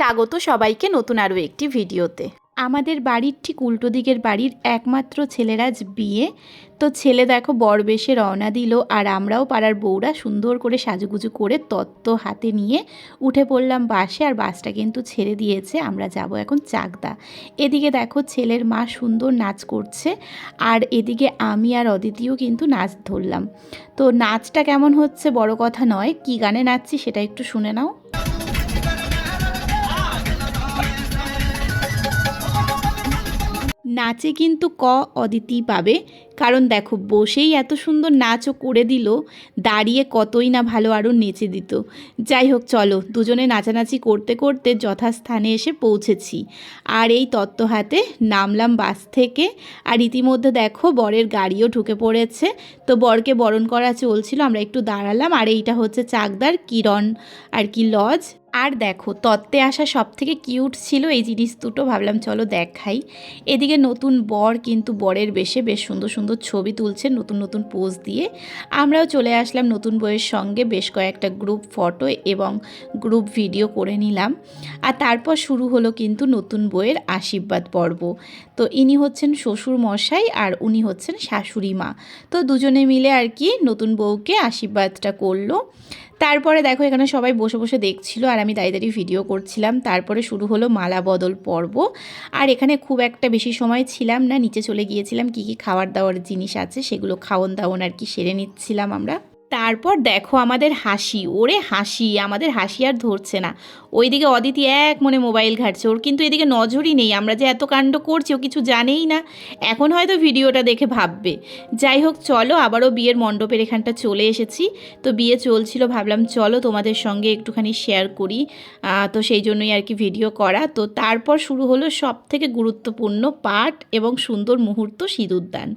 স্বাগত সবাইকে নতুন আরও একটি ভিডিওতে। আমাদের বাড়ির ঠিক উল্টো দিকের বাড়ির একমাত্র ছেলের আজ বিয়ে। তো ছেলে দেখো বর বেশে রওনা দিল আর আমরাও পাড়ার বউরা সুন্দর করে সাজুগুজু করে তত্ত্ব হাতে নিয়ে উঠে পড়লাম বাসে আর বাসটা কিন্তু ছেড়ে দিয়েছে, আমরা যাব এখন চাকদা। এদিকে দেখো ছেলের মা সুন্দর নাচ করছে আর এদিকে আমি আর অদিতিও কিন্তু নাচ ধরলাম। তো নাচটা কেমন হচ্ছে বড় কথা নয়, কি গানে নাচছি সেটা একটু শুনে নাও। নাচে কিন্তু ক অদিতি পাবে কারণ দেখো, বসেই এত সুন্দর নাচও করে দিল, দাঁড়িয়ে কতই না ভালো আরও নেচে দিত। যাই হোক, চলো, দুজনে নাচানাচি করতে করতে যথাস্থানে এসে পৌঁছেছি। আর এই তত্ত্ব হাতে নামলাম বাস থেকে, আর ইতিমধ্যে দেখো, বরের গাড়িও ঢুকে পড়েছে। তো বরকে বরণ করা চলছিল, আমরা একটু দাঁড়ালাম, আর এইটা হচ্ছে চাকদার কিরণ আর কি লজ। আর দেখো, তত্ত্বে আসা সব থেকে কিউট ছিল এই জিনিস দুটো, ভাবলাম চলো দেখাই। এদিকে নতুন বর কিন্তু বরের বেশে বেশ সুন্দর সুন্দর ছবি তুলছে নতুন নতুন পোজ দিয়ে। আমরাও চলে আসলাম নতুন বইয়ের সঙ্গে বেশ কয়েকটা গ্রুপ ফটো এবং গ্রুপ ভিডিও করে নিলাম। আর তারপর শুরু হলো কিন্তু নতুন বইয়ের আশীর্বাদ পর্ব। তো ইনি হচ্ছেন শ্বশুর মশাই আর উনি হচ্ছেন শাশুড়ি মা। তো দুজনে মিলে আর কি নতুন বউকে আশীর্বাদটা করল। তারপরে দেখো এখানে সবাই বসে বসে দেখছিল আর আমি দাঁড়িয়ে দাঁড়িয়ে ভিডিও করছিলাম। তারপরে শুরু হলো মালা বদল পর্ব। আর এখানে খুব একটা বেশি সময় ছিলাম না, নিচে চলে গিয়েছিলাম কি কি খাবার দাওয়ার জিনিস আছে সেগুলো খাওয়ন দাওয়ন আর কি সেরে নিচ্ছিলাম আমরা। তারপর দেখো আমাদের হাসি। ওরে হাসি, আমাদের হাসি আর ধরছে না। ওইদিকে অদিতি এক মনে মোবাইল ঘাটছে। ওর কিন্তু এদিকে নজরই নেই। আমরা যে এত কাণ্ড করছি, ও কিছু জানেই না। এখন হয়তো ভিডিওটা দেখে ভাববে। যাই হোক, চলো, আবারও বিয়ের মণ্ডপের এখানটা চলে এসেছি। তো বিয়ে চলছিল, ভাবলাম চলো তোমাদের সঙ্গে একটুখানি শেয়ার করি। তো সেই জন্যই আর কি ভিডিও করা। তো তারপর শুরু হলো সব থেকে গুরুত্বপূর্ণ পাঠ এবং সুন্দর মুহূর্ত সিঁদুরদান।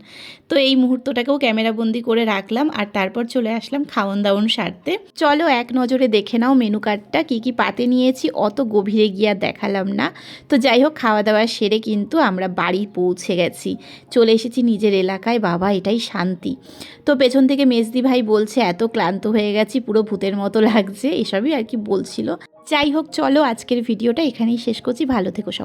তো এই মুহূর্তটাকেও ক্যামেরাবন্দি করে রাখলাম। আর তারপর চলে আসলাম খাওয়ন দাওয়ন সারতে। চলো এক নজরে দেখে নাও মেনু কার্ডটা, কী কী পাতে নিয়েছি, অত গভীরে গিয়ে দেখালাম না। তো যাই হোক, খাওয়া দাওয়া সেরে কিন্তু আমরা বাড়ি পৌঁছে গেছি। চলে এসেছি নিজের এলাকায়, বাবা এটাই শান্তি। তো পেছন থেকে মেজদি ভাই বলছে, এত ক্লান্ত হয়ে গেছি, পুরো ভূতের মতো লাগছে। এসবই আর কি বলছিল। যাই হোক, চলো আজকের ভিডিওটা এখানেই শেষ করছি। ভালো থেকো সব।